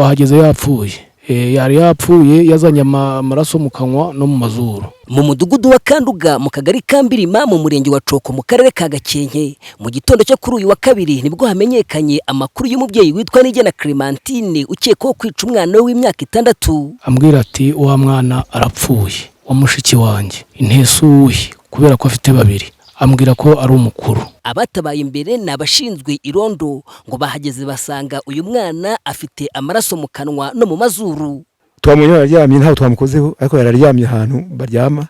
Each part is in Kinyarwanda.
twahageze yapfuye. Eh, yari yapfuye yazanye ama- amaraso mu kanwa no mu mazuru. Mu mudugudu wa kanduga mu kagari ka mbirima mu murenge wa coko mu karere ka gakenke mu gitondo cyo kuri uyu wa kabiri ni bwo hamenyekanye amakuru y'umubyeyi witwa nigena clementine ukekwaho kwica umwana we w'imyaka itandatu. Ambwira ati wa mwana arapfuye wa mushiki wanjye. Intesuye kubera ko afite babiri. Ambwira ko ari umukuru. Abatabaye imbere ni abashinzwe irondo ngo bahageze basanga uyu mwana afite amaraso mu kanwa no mu mazuru. Twamubonye yararyamye ntaho twamukozeho ariko yararyamye ahantu baryama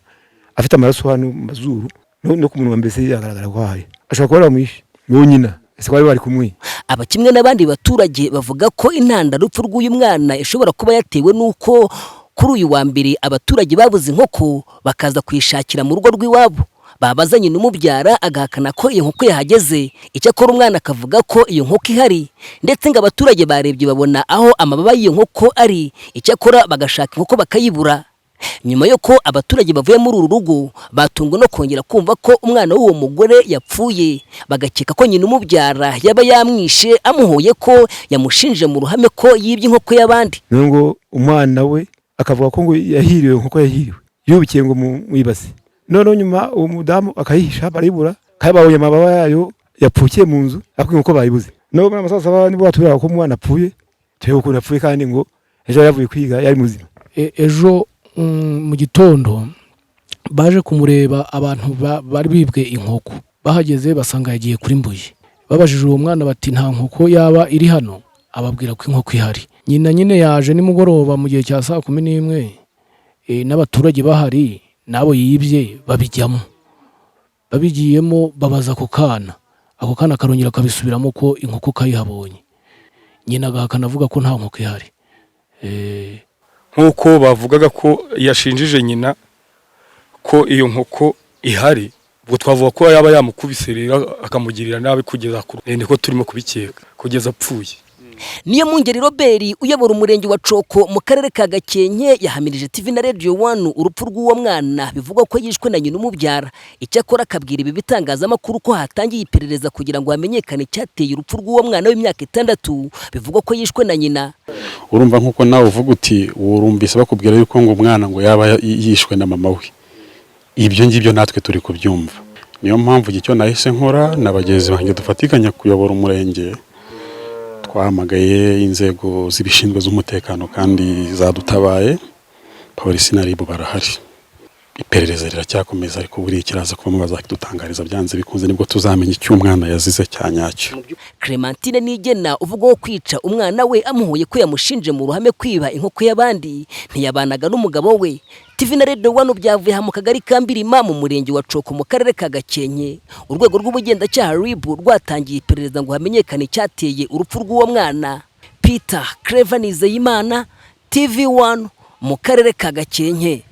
afite amaraso hano mu mazuru no, ku munwa mbese yagaragara ko ahaye ashobora kuba baramwishe niwo nyina ese bari bari kumwe? Aba kimwe n'abandi baturage bavuga ko intandaro y'urupfu rw'uyu mwana ishobora kuba yatewe n'uko kuri uyu wa mbere abaturage babuze inkoko bakaza kuyishakira mu rugo rw'iwabo. Babazanye n'umubyara agahakana ko iyo nkoko yahageze. Icyakora umwana akavuga ko iyo nkoko ihari ndetse ngo abaturage barebye babona aho amababa y'iyo nkoko ari icyakora bagashaka inkoko bakayibura. Nyuma y'uko abaturage bavuye muri uru rugo batungwa no kongera kumva ko umwana w'uwo mugore yapfuye. Bagakeka ko nyina umubyara yaba yamwishe amuhuye ko yamushinje mu ruhame ko yibye inkoko y'abandi. Ngo umwana we akavuga ko ngo yahiriwe nk'uko yahiriwe. Yubikiye ngo mu ibase noneho nyuma uwo mudamu akayihisha barayibura kandi babonye amababa yayo yapfukiye mu nzu ariko inkoko bayibuze. No muri amasaha saba ni bwo batubwira ko umwana apfuye turebe ukuntu yapfuye kandi ngo ejo yari yavuye kwiga yari muzima. E- ejo mm, mu gitondo baje kumureba abantu ba- bari bibwe inkoko. Bahageze basanga yagiye kuri mbuye babajije uwo mwana bati nta nkoko yaba iri hano? Ababwira ko inkoko ihari. Nyina nyine yaje nimugoroba mu gihe cya saa kumi n'imwe e, n'abaturage bahari. N'abo yibye babijyamo. Babigiyemo babaza ako kana. Ako kana karongera kabisubiramo ko inkoko kayihabonye. Nyina agahakana avuga ko nta nkoko ihari. Eh, nk'uko bavugaga ko yashinjije nyina ko iyo nkoko ihari ubwo twavuga ko yaba yamukubise rero akamugirira nabi kugeza ku Eh, niko turimo kubikeka kugeza apfuye. Niyo mungeri robert uyobora umurenge wa coko mu karere ka gakenke yahamirije tv na radio one urupfu rw'uwo mwana. Bivugwa ko yishwe na nyina umubyara. Icyakora akabwira ibi bitangazamakuru ko hatangiye iperereza kugira ngo hamenyekane icyateye urupfu rw'uwo mwana w'imyaka itandatu. Bivugwa ko yishwe na nyina. Urumva nk'uko nawe uvuga uti wurumvise bakubwira yuko ngo umwana ngo yaba yishwe na mama we. Ibyo ngibyo natwe turi kubyumva. Niyo mpamvu icyo nahise nkora na bagenzi banjye dufatikanya kuyobora umurenge twahamagaye inzego zibishinzwe z'umutekano kandi zadutabaye polisi na ribu barahari. Iperereza riracyakomeza ariko buriya kiraza kuba bazakidutangariza byanze bikunze ni bwo tuzamenya icyo umwana yazize cya nyacyo. Clementine nigena uvugwaho kwica umwana we amuhuye ko yamushinje mu ruhame kwiba inkoko y'abandi ntiyabanaga n'umugabo we. Tv na radio one byavuye aha mu kagari ka mbirima mu murenge wa coko mu karere ka gakenke. Urwego rw'ubugenzacyaha rib rwatangiye iperereza ngo hamenyekane icyateye urupfu rw'uwo mwana. Peter clever nizeyimana tv one mu karere ka gakenke.